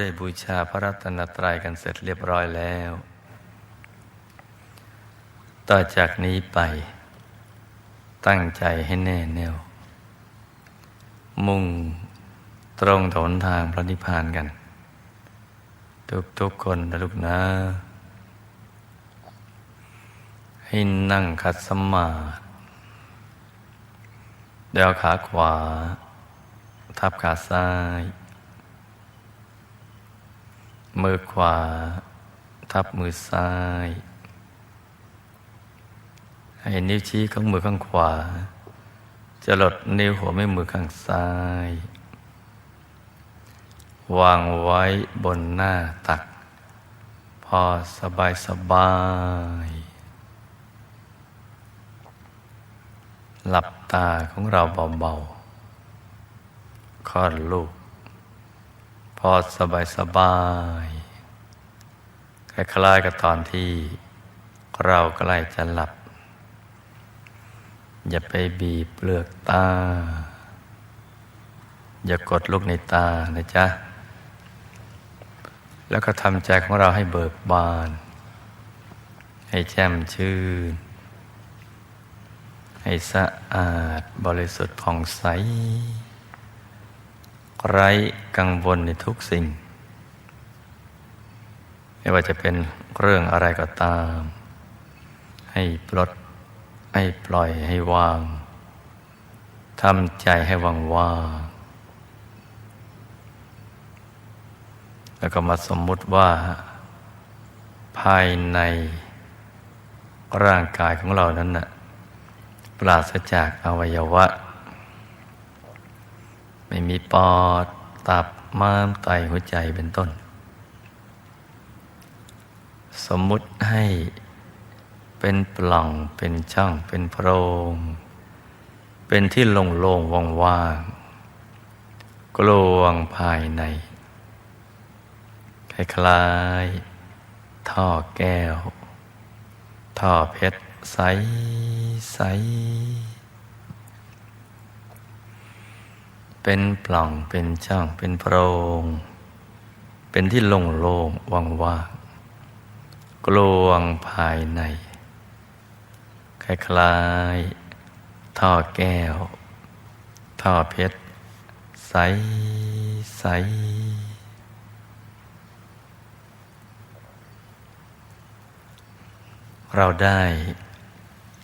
ได้บูชาพระรัตนตรัยกันเสร็จเรียบร้อยแล้ว ต่อจากนี้ไป ตั้งใจให้แน่แน่ว มุ่งตรงถนทางพระนิพพานกัน ทุกทุกคนนะลูกนะ ให้นั่งขัดสมาธิเดี๋ยวขาขวา ทับขาซ้าย มือขวา ทับมือซ้าย ให้นิ้วชี้ของมือข้างขวา จะหลดนิ้วหัวแม่มือข้างซ้าย วางไว้บนหน้าตัก พอสบายสบาย หลับตาของเราเบาๆคลอดลูก พอสบายสบายคล้ายๆกับตอนที่เราใกล้จะหลับ อย่าไปบีบเปลือกตา อย่ากดลูกในตานะจ๊ะ แล้วก็ทำใจของเราให้เบิกบาน ให้แช่มชื่น ให้สะอาดบริสุทธิ์ผ่องใส ไร้กังวลในทุกสิ่ง ไม่ว่าจะเป็นเรื่องอะไรก็ตาม ให้ปลด ให้ปล่อยให้วางทำใจให้ว่างว่างแล้วก็มาสมมุติว่า ภายในร่างกายของเรานั้นนะ่ะปราศจากอวัยวะ ไม่มีปอด ตับม้ามไตหัวใจเป็นต้น สมมุติให้เป็นปล่องเป็นช่องเป็นโพรง เป็นที่โล่งๆว่างๆกลวงภายใน คล้ายๆท่อแก้ว ท่อเพชรใสใเป็นปล่องเป็นช่องเป็นโพรง เป็นที่โล่งๆว่างๆกลวงภายใน คล้ายๆท่อแก้ว ท่อเพชร ใสใสเราได้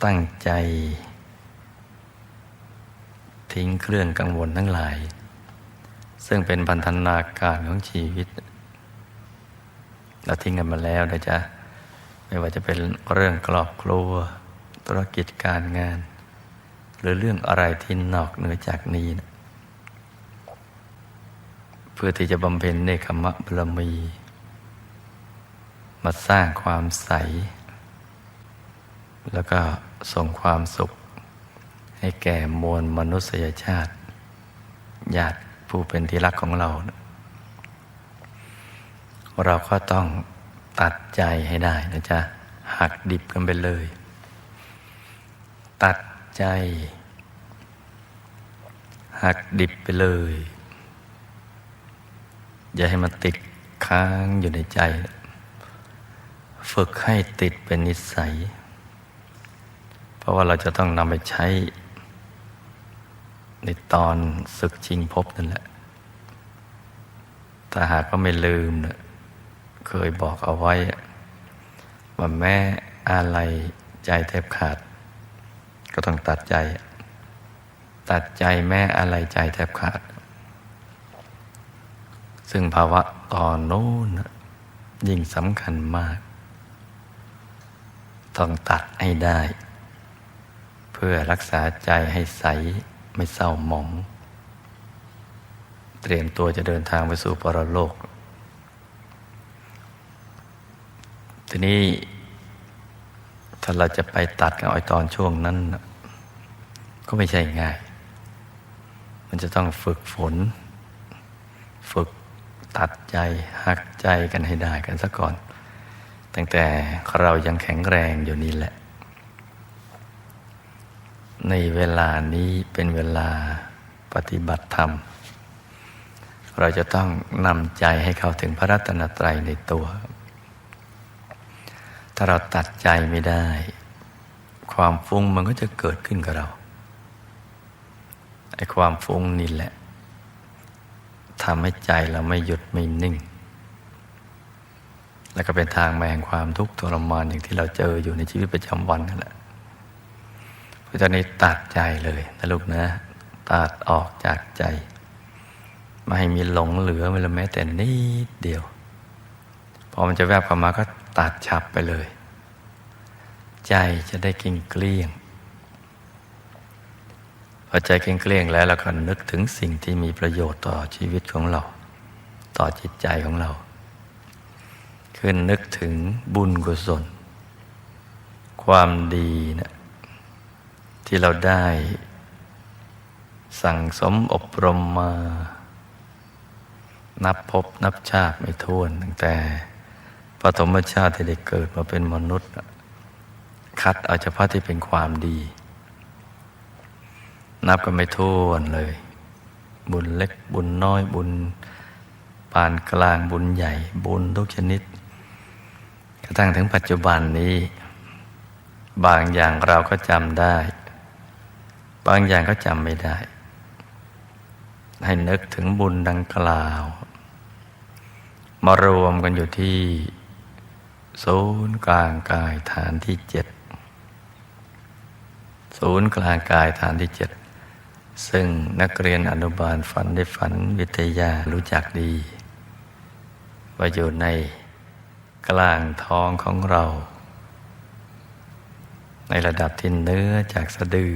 ตั้งใจ ทิ้งเครื่องกังวลทั้งหลาย ซึ่งเป็นพันธนาการของชีวิต เราทิ้งกันมาแล้วนะจ๊ะ ไม่ว่าจะเป็นเรื่องครอบครัว ธุรกิจการงาน หรือเรื่องอะไรที่นอกเหนือจากนี้นะเพื่อที่จะบำเพ็ญเนคขมะบรมี มาสร้างความใส แล้วก็ส่งความสุข ให้แก่มวลมนุษยชาติญาติผู้เป็นที่รักของเรา เราก็ต้องตัดใจให้ได้นะจ๊ะ หักดิบกันไปเลย ตัดใจ หักดิบไปเลย อย่าให้มันติดค้างอยู่ในใจ ฝึกให้ติดเป็นนิสัย เพราะว่าเราจะต้องนำไปใช้ ในตอนศึกชิงภพนั่นแหละถ้าหากว่าไม่ลืมเนะเคยบอกเอาไว้ ว่าแม่อะไรใจแทบขาด ก็ต้องตัดใจ ตัดใจแม่อะไรใจแทบขาด ซึ่งภาวะตอนโน้นยิ่งสำคัญมาก ต้องตัดให้ได้ เพื่อรักษาใจให้ใส ไม่เศร้าหมอง เตรียมตัวจะเดินทางไปสู่ปรโลก ทีนี้ ถ้าเราจะไปตัดกันอ้อยตอนช่วงนั้น ก็ไม่ใช่ง่าย มันจะต้องฝึกฝน ฝึกตัดใจหักใจกันให้ได้กันซะก่อน ตั้งแต่เรายังแข็งแรงอยู่นี่แหละ ในเวลานี้เป็นเวลาปฏิบัติธรรม เราจะต้องนำใจให้เข้าถึงพระรัตนตรัยในตัว ถ้าเราตัดใจไม่ได้ ความฟุ้งมันก็จะเกิดขึ้นกับเราไอ้ความฟุ้งนี่แหละทำให้ใจเราไม่หยุดไม่นิ่ง แล้วก็เป็นทางมาแห่งความทุกข์ทรมานอย่างที่เราเจออยู่ในชีวิตประจำวันนั่นแหละ เพราะฉะนั้ตัดใจเลยนะลูกนะ ตัดออกจากใจ ไม่ให้มีหลงเหลือไม่ละแม้แต่นิดเดียว พอมันจะแวบเข้ามาก็ตัดฉับไปเลย ใจจะได้กินเกลี้ยง พอใจเกลี้ยงแล้วเราก็นึกถึงสิ่งที่มีประโยชน์ต่อชีวิตของเรา ต่อจิตใจของเรา คือนึกถึงบุญกุศล ความดีนะ ที่เราได้ สั่งสมอบรมมา นับพบนับชาติไม่ท้วนตั้งแต่ปฐมชาติที่ได้เกิดมาเป็นมนุษย์ คัดเอาเฉพาะที่เป็นความดี นับกันไม่ท้วนเลย บุญเล็กบุญน้อยบุญปานกลางบุญใหญ่บุญทุกชนิดกระทั่งถึงปัจจุบันนี้ บางอย่างเราก็จำได้ บางอย่างก็จำไม่ได้ ให้นึกถึงบุญดังกล่าว มารวมกันอยู่ที่ศูนย์กลางกายฐานที่เจ็ดศูนย์กลางกายฐานที่เจ็ดซึ่งนักเรียนอนุบาลฝันได้ฝันวิทยารู้จักดีว่าอยู่ในกลางท้องของเรา ในระดับที่เนื้อจากสะดือ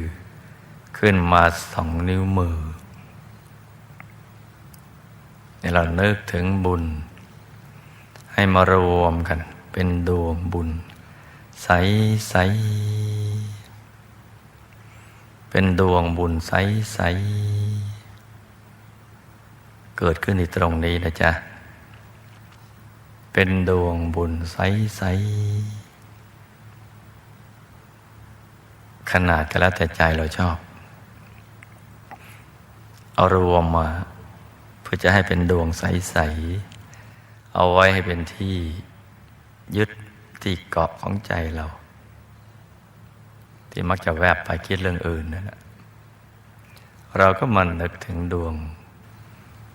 ขึ้นมาสองนิ้วมือในเรานึกถึงบุญ ให้มารวมกัน เป็นดวงบุญ ใสใสเป็นดวงบุญใสใสเกิดขึ้นในตรงนี้นะจ๊ะ เป็นดวงบุญใสใสขนาดก็แล้วแต่ใจเราชอบ รวมมา เพื่อจะให้เป็นดวงใส ๆ เอาไว้ให้เป็นที่ยึดที่เกาะของใจเรา ที่มักจะแวบไปคิดเรื่องอื่นนั่นแหละเราก็มันนึกถึงดวง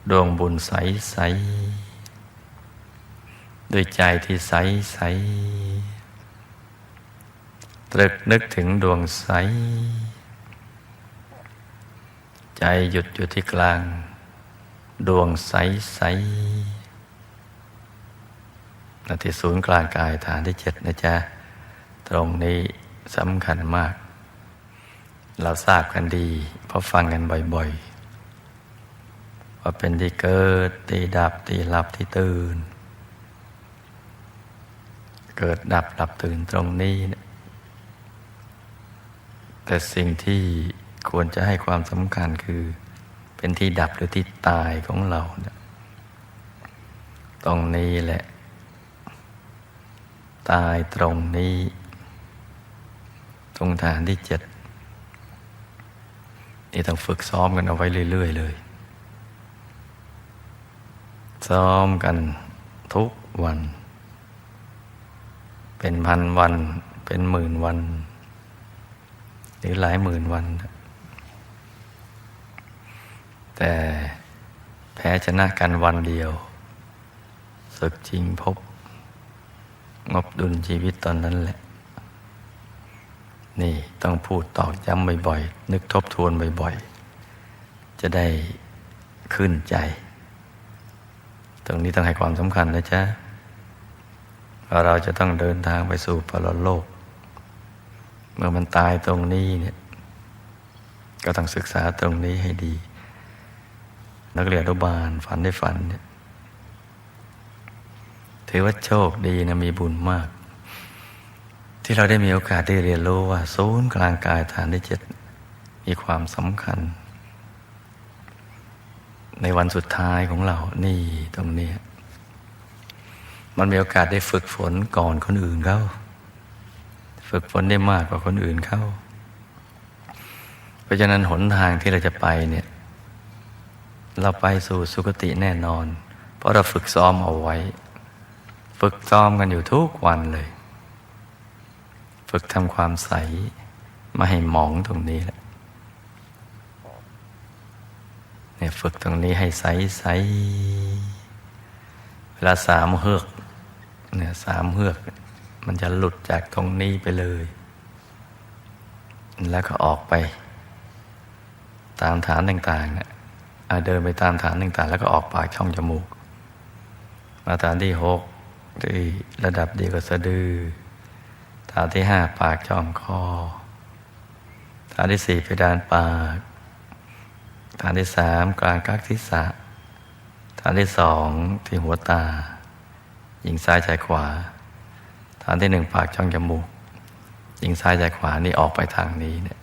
ดวงบุญใส ๆ ด้วยใจที่ใส ๆ ตรึกนึกถึงดวงใส ใจหยุดอยู่ที่กลาง ดวงใสใสนาที่ศูนย์กลางกายฐานที่เจ็ดนะจ๊ะ ตรงนี้สำคัญมาก เราทราบกันดี เพราะฟังกันบ่อยๆ ว่าเป็นที่เกิดที่ดับที่หลับที่ตื่น เกิดดับหลับตื่นตรงนี้นะแต่สิ่งที่ ควรจะให้ความสำคัญคือ เป็นที่ดับหรือที่ตายของเราเนี่ยตรงนี้แหละ ตายตรงนี้ ตรงฐานที่เจ็ดนี่ต้องฝึกซ้อมกันเอาไว้เรื่อย ๆ เลย ซ้อมกันทุกวัน เป็นพันวัน เป็นหมื่นวัน หรือหลายหมื่นวัน แต่แพ้ชนะกันวันเดียวศึกจริงพบ งบดุลชีวิตตอนนั้นแหละ นี่ต้องพูดตอกย้ำบ่อยๆ นึกทบทวนบ่อยๆ จะได้ขึ้นใจ ตรงนี้ต้องให้ความสำคัญนะจ๊ะว่าเราจะต้องเดินทางไปสู่ปรโลก เมื่อมันตายตรงนี้เนี่ย ก็ต้องศึกษาตรงนี้ให้ดี นักเรียนอนุบาลฝันได้ฝันเนี่ยถือว่าโชคดีนะมีบุญมาก ที่เราได้มีโอกาสได้เรียนรู้ว่าศูนย์กลางกายฐานที่เจ็ดมีความสำคัญ ในวันสุดท้ายของเรานี่ตรงนี้ มันมีโอกาสได้ฝึกฝนก่อนคนอื่นเขาฝึกฝนได้มากกว่าคนอื่นเขาเพราะฉะนั้นหนทางที่เราจะไปเนี่ย เราไปสู่สุคติแน่นอน เพราะเราฝึกซ้อมเอาไว้ ฝึกซ้อมกันอยู่ทุกวันเลย ฝึกทำความใสมาให้หมองตรงนี้แหละเนี่ยฝึกตรงนี้ให้ใสใสเวลาสามเฮือกเนี่ยสามเฮือก มันจะหลุดจากตรงนี้ไปเลย แล้วก็ออกไป ตามฐานต่างๆเนี่ย เดินไปตามฐานต่างๆ แล้วก็ออกปากช่องจมูก มาฐานที่หกที่ระดับเดียวกับสะดือ ฐานที่ห้าปากช่องคอ ฐานที่สี่เพดานปาก ฐานที่สามกลางกักทิศะฐานที่สองที่หัวตา หญิงซ้ายชายขวา ฐานที่หนึ่งปากช่องจมูก หญิงซ้ายชายขวานี่ออกไปทางนี้เนี่ย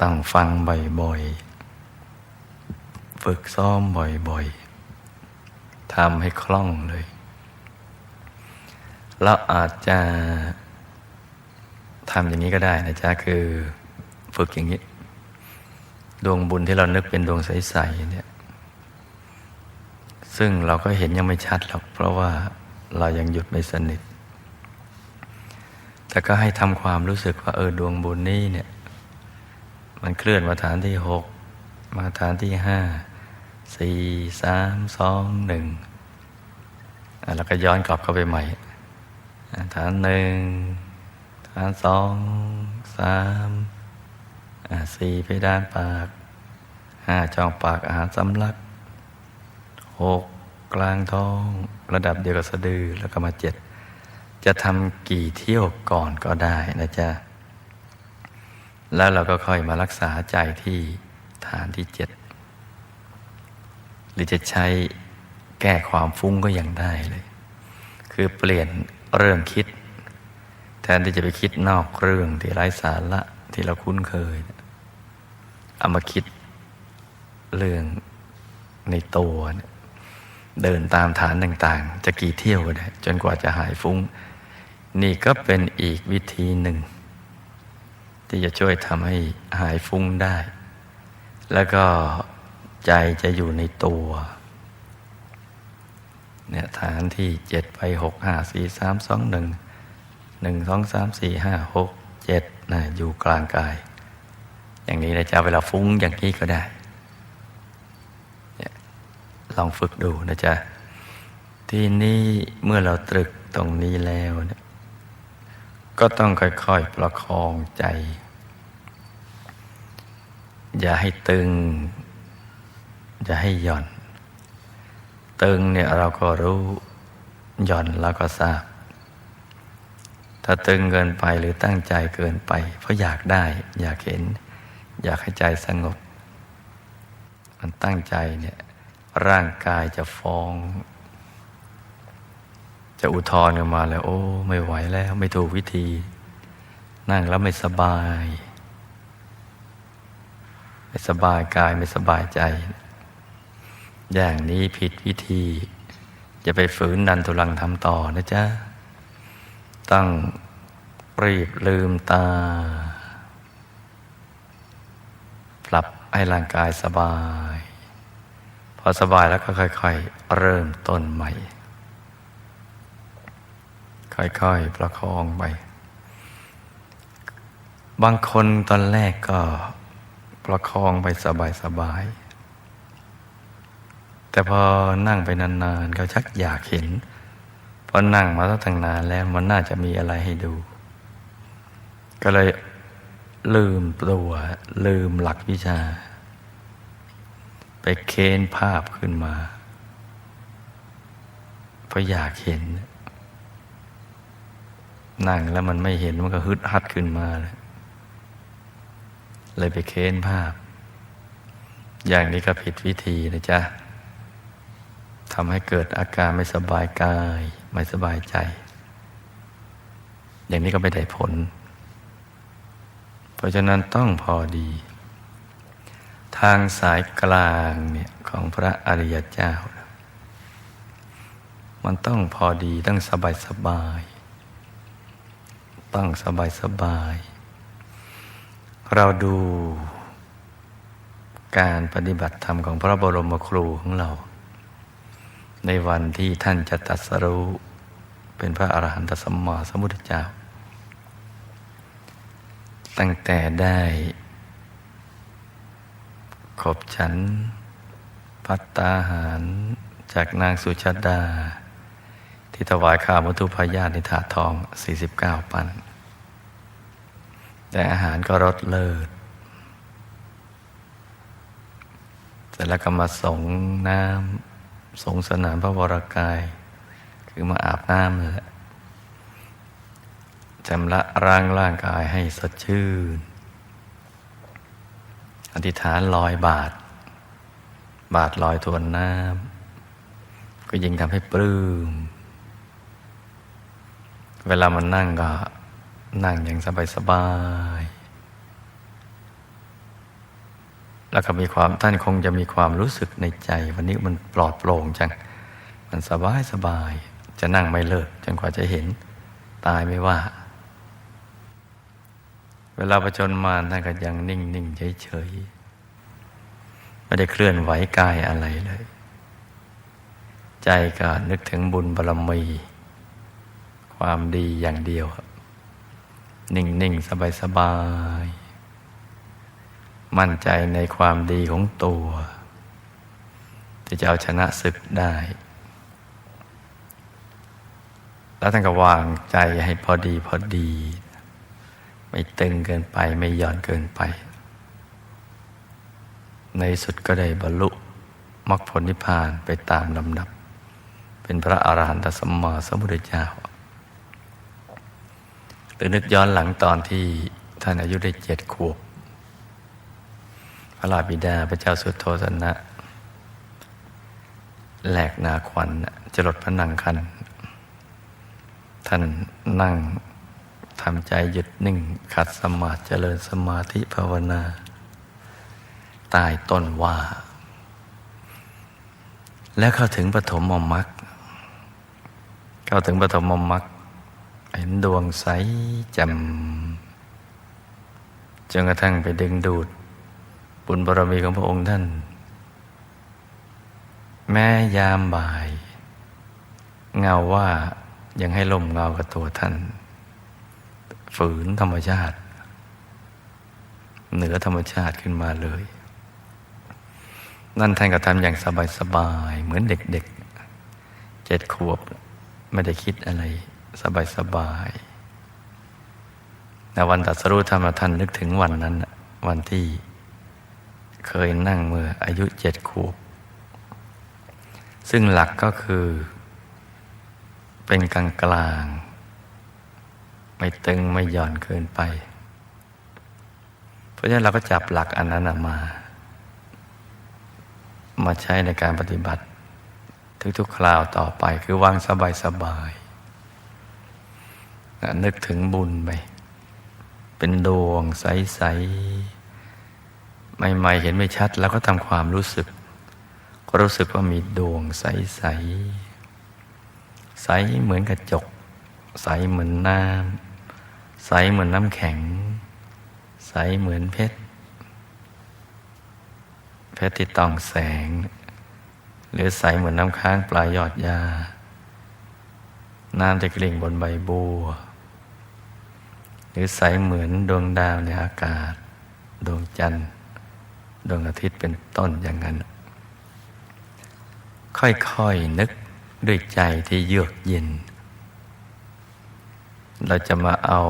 ต้องฟังบ่อยๆ ฝึกซ้อมบ่อยๆทำให้คล่องเลยเราอาจจะทำอย่างนี้ก็ได้นะจ๊ะ คือฝึกอย่างนี้ ดวงบุญที่เรานึกเป็นดวงใสๆเนี่ย ซึ่งเราก็เห็นยังไม่ชัดหรอก เพราะว่าเรายังหยุดไม่สนิท แต่ก็ให้ทำความรู้สึกว่าเออดวงบุญนี้เนี่ย มันเคลื่อนมาฐานที่หกมาฐานที่ห้า สี่สามสองหนึ่งแล้วก็ย้อนกลับเข้าไปใหม่ ฐานหนึ่งฐานสองสามสี่เพดานปากห้าช่องปากอาหารสำลักหกกลางท้องระดับเดียวกับสะดือแล้วก็มาเจ็ดจะทำกี่เที่ยวก่อนก็ได้นะจ๊ะแล้วเราก็ค่อยมารักษาใจที่ฐานที่เจ็ด รือจะใช้แก้ความฟุ้งก็ยังได้เลย คือเปลี่ยนเรื่องคิด แทนที่จะไปคิดนอกเรื่องที่ไร้สาระที่เราคุ้นเคยเอามาคิดเรื่องในตัวเดินตามฐานต่างๆ จะกี่เที่ยวก็ได้จนกว่าจะหายฟุ้ง นี่ก็เป็นอีกวิธีหนึ่ง ที่จะช่วยทำให้หายฟุ้งได้ แล้วก็ ใจจะอยู่ในตัวเนี่ยฐานที่เจ็ดไปหกห้าสี่สามสองหนึ่งหนึ่งสองสามสี่ห้าหกเจ็ดนะอยู่กลางกาย อย่างนี้นะจ๊ะเวลาฟุ้งอย่างนี้ก็ได้ลองฝึกดูนะจ๊ะที่นี้เมื่อเราตรึกตรงนี้แล้วเนี่ยก็ต้องค่อยๆประคองใจ อย่าให้ตึง อย่าให้หย่อน ตึงเนี่ยเราก็รู้หย่อนเราก็ทราบ ถ้าตึงเกินไปหรือตั้งใจเกินไป เพราะอยากได้ อยากเห็น อยากให้ใจสงบ มันตั้งใจเนี่ย ร่างกายจะฟ้อง จะอุทธรณ์กันมาแล้ว โอ้ ไม่ไหวแล้วไม่ถูกวิธี นั่งแล้วไม่สบาย ไม่สบายกายไม่สบายใจ อย่างนี้ผิดวิธี จะไปฝืนนันทุลังทำต่อนะจ๊ะ ต้องรีบลืมตา ปรับให้ร่างกายสบาย พอสบายแล้วก็ค่อย ๆ เริ่มต้นใหม่ ค่อยๆ ประคองไป บางคนตอนแรกก็ประคองไปสบายๆ แต่พอนั่งไปนานๆเขาชักอยากเห็นพอนั่งมาตั้งนานแล้วมันน่าจะมีอะไรให้ดู ก็เลยลืมตัวลืมหลักวิชา ไปเค้นภาพขึ้นมาเพราะอยากเห็น นั่งแล้วมันไม่เห็นมันก็ฮึดฮัดขึ้นมาเลยเลยไปเค้นภาพ อย่างนี้ก็ผิดวิธีนะจ๊ะ ทำให้เกิดอาการไม่สบายกาย ไม่สบายใจ อย่างนี้ก็ไม่ได้ผล เพราะฉะนั้นต้องพอดี ทางสายกลางเนี่ยของพระอริยเจ้า มันต้องพอดีต้องสบายสบายต้องสบายสบาย เราดูการปฏิบัติธรรมของพระบรมครูของเรา ในวันที่ท่านจะตรัสรู้เป็นพระอรหันตสัมมาสัมพุทธเจ้า ตั้งแต่ได้ขบฉัน พัตตาหารจากนางสุชาดา ที่ถวายข้าวมัทุพยาตในถาทอง 49 ปัน แต่อาหารก็รสเลิศเสร็จแล้วก็มาสงน้ำ สงสนามพระวรากาย คือมาอาบน้ำนั่นแหละจำละร่างร่างกายให้สดชื่น อธิษฐานลอยบาท บาทลอยทวนน้ำก็ยิ่งทำให้ปลื้ม เวลามันนั่งก็นั่งอย่างสบายสบายๆ แล้วก็มีความท่านคงจะมีความรู้สึกในใจ วันนี้มันปลอดโปร่งจัง มันสบายสบาย จะนั่งไม่เลิกจนกว่าจะเห็น ตายไม่ว่า เวลาประชนมาท่านก็ยังนิ่งนิ่งเฉยเฉยไม่ได้เคลื่อนไหวกายอะไรเลย ใจก็นึกถึงบุญบารมี ความดีอย่างเดียว นิ่งนิ่งสบายสบาย มั่นใจในความดีของตัว ที่จะเอาชนะศึกได้ แล้วท่านก็วางใจให้พอดีพอดี ไม่ตึงเกินไปไม่หย่อนเกินไป ในสุดก็ได้บรรลุมรรคผลนิพพานไปตามลำดับ เป็นพระอาหารหันตสัมมาสัมพุทธเจ้าหรือนึกย้อนหลังตอนที่ท่านอายุได้เจ็ดขวบ พระราบิดาพระเจ้าสุโธทนะ แหลกนาควันจรดพระนังคัน ท่านนั่งทำใจหยุดนิ่ง ขัดสมาธิเจริญสมาธิภาวนาใต้ต้นว่า แล้วเข้าถึงปฐมมรรคเข้าถึงปฐมมรรคเห็นดวงใสแจ่มจนกระทั่งไปดึงดูด บุญบารมีของพระองค์ท่าน แม้ยามบ่าย เงาว่ายังให้ลมเงากับตัวท่าน ฝืนธรรมชาติ เหนือธรรมชาติขึ้นมาเลย นั่นท่านก็ทำอย่างสบายๆ เหมือนเด็กๆเจ็ดขวบไม่ได้คิดอะไร สบายๆในวันตัดสรุธรรมท่านนึกถึงวันนั้น วันที่ เคยนั่งเมื่ออายุเจ็ดขวบ ซึ่งหลักก็คือ เป็นกลางกลาง ไม่ตึงไม่หย่อนเกินไป เพราะฉะนั้นเราก็จับหลักอันนั้นมา มาใช้ในการปฏิบัติ ทุกๆคราวต่อไปคือวางสบายๆนึกถึงบุญไป เป็นดวงใส ๆ ใหม่ๆเห็นไม่ชัด แล้วก็ทำความรู้สึก ก็รู้สึกว่ามีดวงใสๆใสเหมือนกระจก ใสเหมือนน้ำใสเหมือนน้ำแข็ง ใสเหมือนเพชรเพชรที่ต้องแสง หรือใสเหมือนน้ำค้างปลายยอดยาน้ำจะกลิ่งบนใบบัว หรือใสเหมือนดวงดาวในอากาศ ดวงจันทร์ ดวงอาทิตย์เป็นต้นอย่างนั้น ค่อยๆนึกด้วยใจที่เยือกเย็น เราจะมาเอา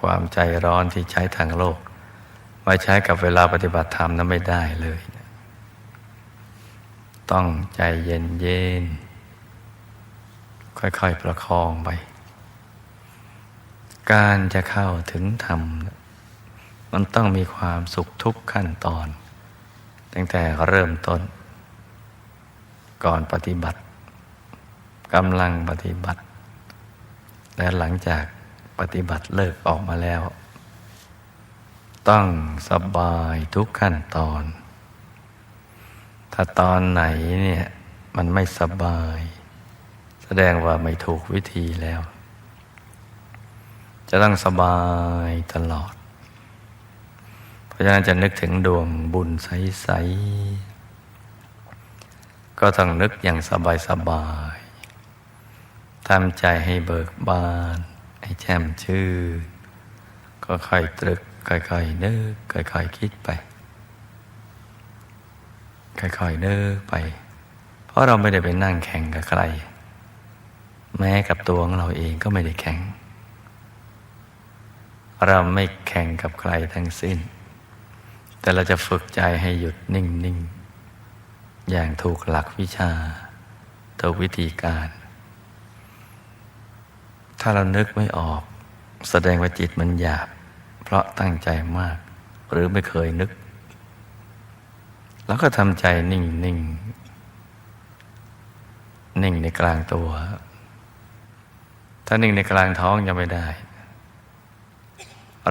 ความใจร้อนที่ใช้ทางโลก มาใช้กับเวลาปฏิบัติธรรมนั้นไม่ได้เลย ต้องใจเย็นเย็นค่อยๆประคองไป การจะเข้าถึงธรรม มันต้องมีความสุขทุกขั้นตอน ตั้งแต่เริ่มต้น ก่อนปฏิบัติกำลังปฏิบัติ และหลังจากปฏิบัติเลิกออกมาแล้ว ต้องสบายทุกขั้นตอน ถ้าตอนไหนเนี่ยมันไม่สบาย แสดงว่าไม่ถูกวิธีแล้ว จะต้องสบายตลอด ราะฉะนั้นจะนึกถึงดวงบุญใส ๆ ก็ต้องนึกอย่างสบาย ๆทำใจให้เบิกบาน ให้แช่มชื่นก็ค่อยตรึกค่อยๆนึกค่อยๆคิดไป ค่อยๆนึกไป เพราะเราไม่ได้ไปนั่งแข่งกับใคร แม้กับตัวของเราเองก็ไม่ได้แข่ง เราไม่แข่งกับใครทั้งสิ้น แต่เราจะฝึกใจให้หยุดนิ่งๆอย่างถูกหลักวิชาถูกวิธีการ ถ้าเรานึกไม่ออก แสดงว่าจิตมันหยาบ เพราะตั้งใจมาก หรือไม่เคยนึก แล้วก็ทำใจนิ่งนิ่งนิ่งในกลางตัว ถ้านิ่งในกลางท้องยังไม่ได้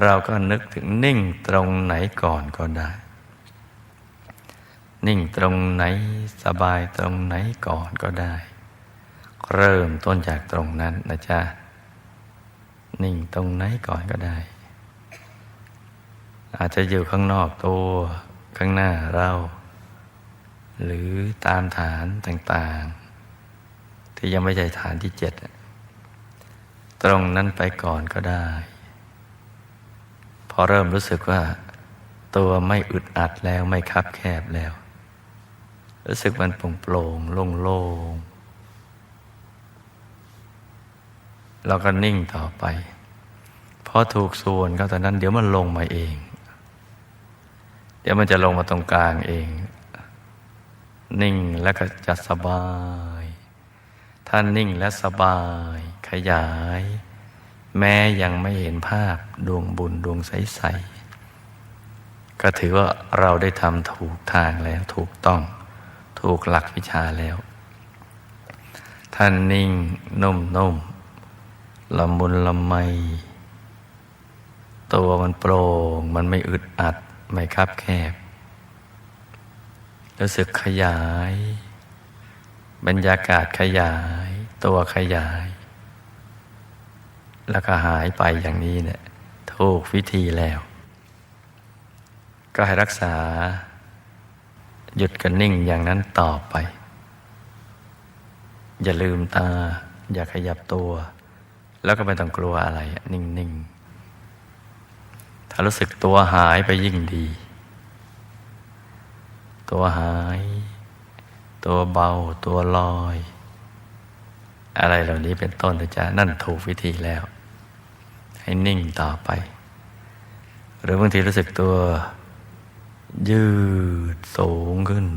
เราก็นึกถึงนิ่งตรงไหนก่อนก็ได้ นิ่งตรงไหนสบายตรงไหนก่อนก็ได้ เริ่มต้นจากตรงนั้นนะจ๊ะ นิ่งตรงไหนก่อนก็ได้ อาจจะอยู่ข้างนอกตัวข้างหน้าเรา หรือตามฐานต่างๆ ที่ยังไม่ใช่ฐานที่เจ็ด ตรงนั้นไปก่อนก็ได้ อเริ่มรู้สึกว่า ตัวไม่อึดอัดแล้วไม่คับแคบแล้ว รู้สึกมันโปร่งโปร่งโล่งโล่งเราก็นิ่งต่อไปพอถูกส่วนก็ตอนนั้น เดี๋ยวมันลงมาเอง เดี๋ยวมันจะลงมาตรงกลางเอง นิ่งแล้วก็จะสบาย ถ้านิ่งและสบายขยาย แม้ยังไม่เห็นภาพดวงบุญดวงใส ๆ ก็ถือว่าเราได้ทำถูกทางแล้วถูกต้อง ถูกหลักวิชาแล้ว ท่านนิ่งนุ่มๆละมุนละไม ตัวมันโปร่ง มันไม่อึดอัด ไม่คับแคบ รู้สึกขยาย บรรยากาศขยาย ตัวขยาย แล้วก็หายไปอย่างนี้เนี่ยถูกวิธีแล้ว ก็ให้รักษา หยุดกันนิ่งอย่างนั้นต่อไป อย่าลืมตา อย่าขยับตัว แล้วก็ไม่ต้องกลัวอะไร นิ่ง ๆ ถ้ารู้สึกตัวหายไปยิ่งดี ตัวหาย ตัวเบา ตัวลอย อะไรเหล่านี้เป็นต้นนะจ๊ะนั่นถูกวิธีแล้ว ให้นิ่งต่อไป หรือบางทีรู้สึกตัว ยืดสูงขึ้น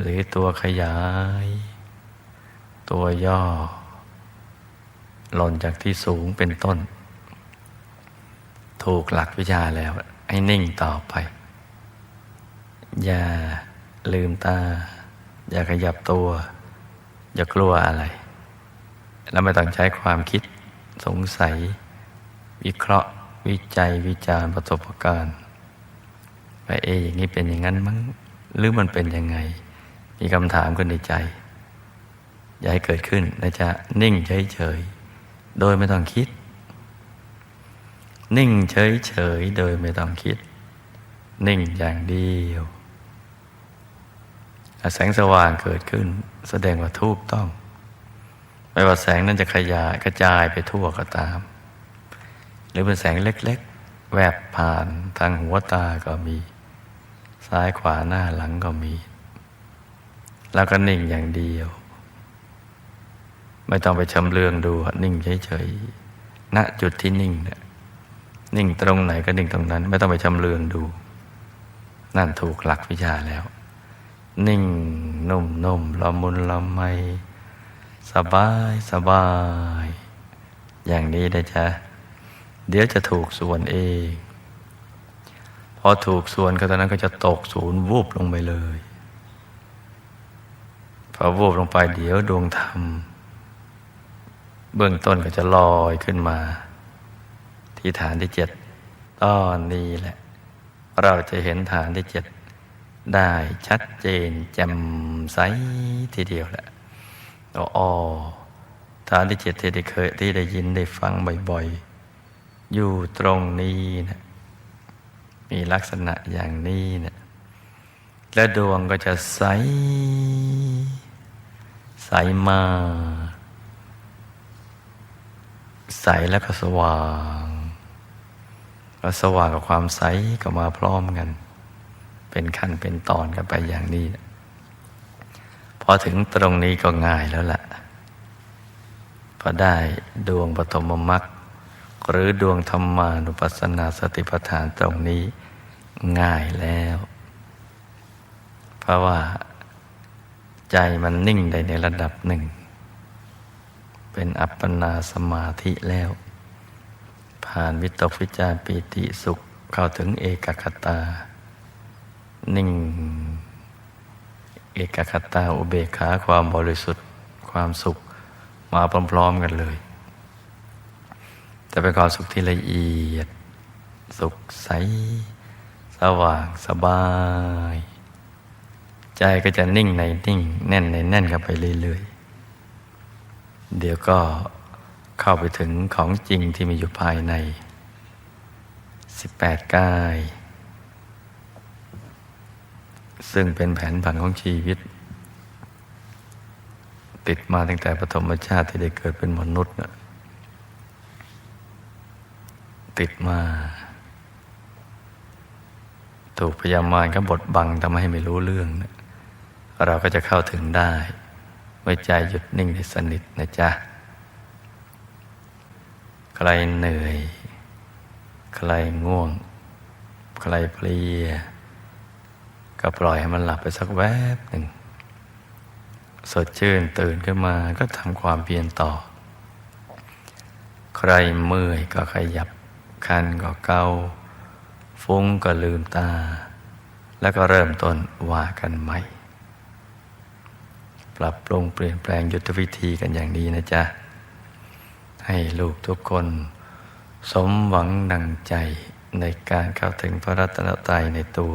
หรือตัวขยาย ตัวย่อ หล่นจากที่สูงเป็นต้น ถูกหลักวิชาแล้ว ให้นิ่งต่อไป อย่าลืมตา อย่าขยับตัว อย่ากลัวอะไร แล้วไม่ต้องใช้ความคิด สงสัย วิเคราะห์ วิจัยวิจารประสบการณ์ว่าเออย่างนี้เป็นอย่างนั้นมั้งหรือมันเป็นยังไง มีคำถามขึ้นในใจ อย่าให้เกิดขึ้นนะจ๊ะนิ่งเฉยๆ โดยไม่ต้องคิด นิ่งเฉยๆ โดยไม่ต้องคิด นิ่งอย่างเดียวแสงสว่างเกิดขึ้น แสดงว่าถูกต้อง ไม่ว่าแสงนั้นจะขยายกระจายไปทั่วก็ตาม หรือเป็นแสงเล็กๆ แวบผ่านทางหัวตาก็มี ซ้ายขวาหน้าหลังก็มี แล้วก็นิ่งอย่างเดียว ไม่ต้องไปชำเลืองดูนิ่งเฉยๆณจุดที่นิ่งเนี่ยนิ่งตรงไหนก็นิ่งตรงนั้น ไม่ต้องไปชำเลืองดู นั่นถูกหลักวิชาแล้ว นิ่งนุ่มนุ่มละมุนละไม สบายสบาย อย่างนี้นะจ๊ะเดี๋ยวจะถูกส่วนเอง พอถูกส่วนก็ตอนนั้นก็จะตกศูนย์วูบลงไปเลย พอวูบลงไปเดี๋ยวดวงธรรม เบื้องต้นก็จะลอยขึ้นมา ที่ฐานที่เจ็ดตอนนี้แหละ เราจะเห็นฐานที่เจ็ดได้ชัดเจนแจ่มใสทีเดียวแหละ อ๋อฐานที่เจ็ดที่ได้เคยที่ได้ยินได้ฟังบ่อยๆ อยู่ตรงนี้นะมีลักษณะอย่างนี้เนี่ยและดวงก็จะใส ใสมากใสแล้วก็สว่างแล้วสว่างกับความใสก็มาพร้อมกัน เป็นขั้นเป็นตอนกันไปอย่างนี้พ อถึงตรงนี้ก็ง่ายแล้วล่ะพอได้ดวงปฐมมรรคหรือดวงธรรมานุปัสสนาสติปัฏฐานตรงนี้ง่ายแล้ว เพราะว่าใจมันนิ่งได้ในระดับหนึ่ง เป็นอัปปนาสมาธิแล้ว ผ่านวิตกวิจารปีติสุขเข้าถึงเอกคตา นิ่ง อกคตาอุเบกขาความบริสุทธิ์ความสุขมาพร้อมๆกันเลย แต่เป็นความสุขที่ละเอียด สุขใส สว่างสบาย ใจก็จะนิ่งในนิ่ง แน่นในแน่นกันไปเรื่อยๆ เดี๋ยวก็เข้าไปถึงของจริงที่มีอยู่ภายใน 18กาย ซึ่งเป็นแผนผังของชีวิต ติดมาตั้งแต่ปฐมชาติที่ได้เกิดเป็นมนุษย์นะติดมา ถูกพยามารก็บดบังทำให้ไม่รู้เรื่องนะเราก็จะเข้าถึงได้เมื่อใจหยุดนิ่งในสนิทนะจ๊ะ ใครเหนื่อย ใครง่วง ใครเพลีย ก็ปล่อยให้มันหลับไปสักแวบหนึ่ง สดชื่นตื่นขึ้นมาก็ทำความเพียรต่อ ใครเมื่อยก็ขยับ คันก็เกาฟุ้งก็ลืมตา แล้วก็เริ่มต้นว่ากันใหม่ ปรับปรุงเปลี่ยนแปลงยุทธวิธีกันอย่างดีนะจ๊ะ ให้ลูกทุกคน สมหวังดังใจในการเข้าถึงพระรัตนตรัยในตัว